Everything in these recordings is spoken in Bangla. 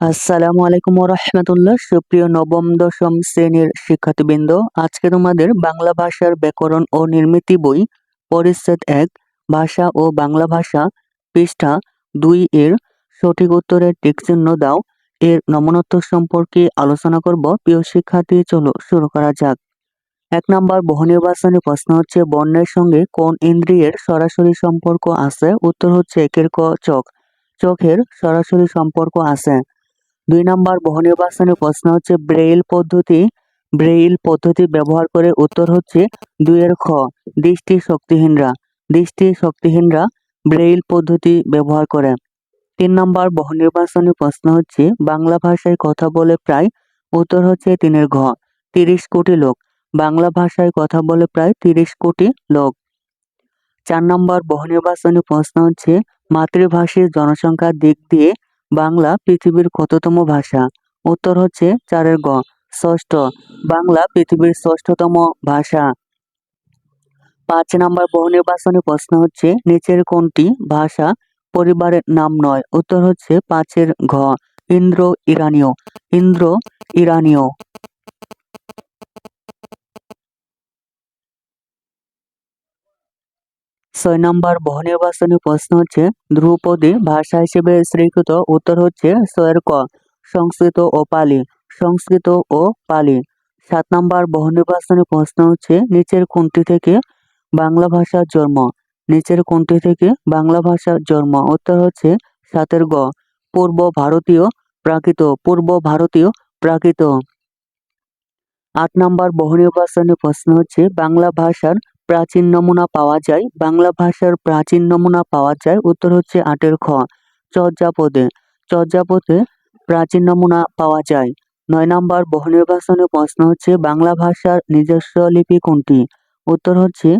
আসসালামু আলাইকুম রহমতুল্লাহ। সুপ্রিয় নবম, দশম শ্রেণির শিক্ষার্থীবৃন্দ, আজকে তোমাদের বাংলা ভাষার ব্যাকরণ ও নির্মিতি বই, পরিচ্ছেদ এক, ভাষা ও বাংলা ভাষা, পৃষ্ঠা দুই এর সঠিক উত্তরের টিক চিহ্ন দাও। এর নমনত্ব সম্পর্কে আলোচনা করব। প্রিয় শিক্ষার্থী, চলো শুরু করা যাক। এক নম্বর বহু নির্বাচনী প্রশ্ন হচ্ছে, বর্ণের সঙ্গে কোন ইন্দ্রিয়ের সরাসরি সম্পর্ক আছে? উত্তর হচ্ছে একের ক চোখ চোখের সরাসরি সম্পর্ক আছে। দুই নম্বর বহুনির্বাচনী প্রশ্ন হচ্ছে ব্রেইল পদ্ধতি ব্রেইল পদ্ধতি ব্যবহার করে উত্তর হচ্ছে দুইয়ের খ, দৃষ্টি শক্তিহীনরা। দৃষ্টি শক্তিহীনরা ব্রেইল পদ্ধতি ব্যবহার করে। তিন নম্বর বহুনির্বাচনী প্রশ্ন হচ্ছে বাংলা ভাষায় কথা বলে প্রায় উত্তর হচ্ছে তিনের ঘ, তিরিশ কোটি লোক। বাংলা ভাষায় কথা বলে প্রায় তিরিশ কোটি লোক। চার নম্বর বহুনির্বাচনী প্রশ্ন হচ্ছে মাতৃভাষীর জনসংখ্যার দিক দিয়ে বাংলা পৃথিবীর কততম ভাষা? উত্তর হচ্ছে চারের গ। ষষ্ঠ। বাংলা পৃথিবীর ষষ্ঠতম ভাষা। পাঁচ নম্বর বহুনির্বাচনী প্রশ্ন হচ্ছে, নিচের কোনটি ভাষা পরিবারের নাম নয়? উত্তর হচ্ছে পাঁচের ঘ। ইন্দ্র ইরানীয় ইন্দ্র ইরানীয় ছয় নম্বর বহু নির্বাচনী প্রশ্ন হচ্ছে, ধ্রুপদী ভাষা হিসেবে স্বীকৃত উত্তর হচ্ছে ছয়ের ক, সংস্কৃত ও পালি, সংস্কৃত ও পালি। সাত নম্বর বহু নির্বাচনী প্রশ্ন হচ্ছে, নিচের কোনটি থেকে বাংলা ভাষার জন্ম? নিচের কোনটি থেকে বাংলা ভাষার জন্ম? উত্তর হচ্ছে সাতের গ, পূর্ব ভারতীয় প্রাকৃত, পূর্ব ভারতীয় প্রাকৃত। আট নম্বর বহু নির্বাচনী প্রশ্ন হচ্ছে, বাংলা ভাষার প্রাচীন নমুনা পাওয়া যায়, বাংলা ভাষার প্রাচীন নমুনা পাওয়া যায়, উত্তর হচ্ছে আটের খ, চর্যাপদে। চর্যাপদে প্রাচীন নমুনা পাওয়া যায়। নয় নম্বর বহু নির্বাচনী প্রশ্ন হচ্ছে, বাংলা ভাষার নিজস্ব লিপি কোনটি? উত্তর হচ্ছে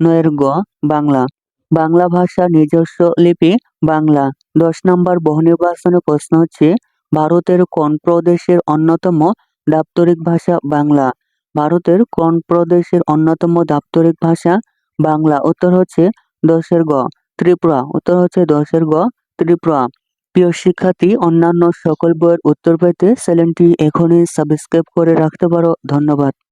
নয়ের গ, বাংলা। বাংলা ভাষার নিজস্ব লিপি, বাংলা। দশ নম্বর বহু নির্বাচনী প্রশ্ন হচ্ছে, ভারতের কোন প্রদেশের অন্যতম দাপ্তরিক ভাষা বাংলা? ভারতের কোন প্রদেশের অন্যতম দাপ্তরিক ভাষা? বাংলা। উত্তর হচ্ছে দশের গ। ত্রিপুরা। উত্তর হচ্ছে দশের গ। ত্রিপুরা। প্রিয় শিক্ষার্থী, অন্যান্য সকল বইয়ের উত্তর পেতে চ্যানেলটি এখনই সাবস্ক্রাইব করে রাখতে পারো। ধন্যবাদ।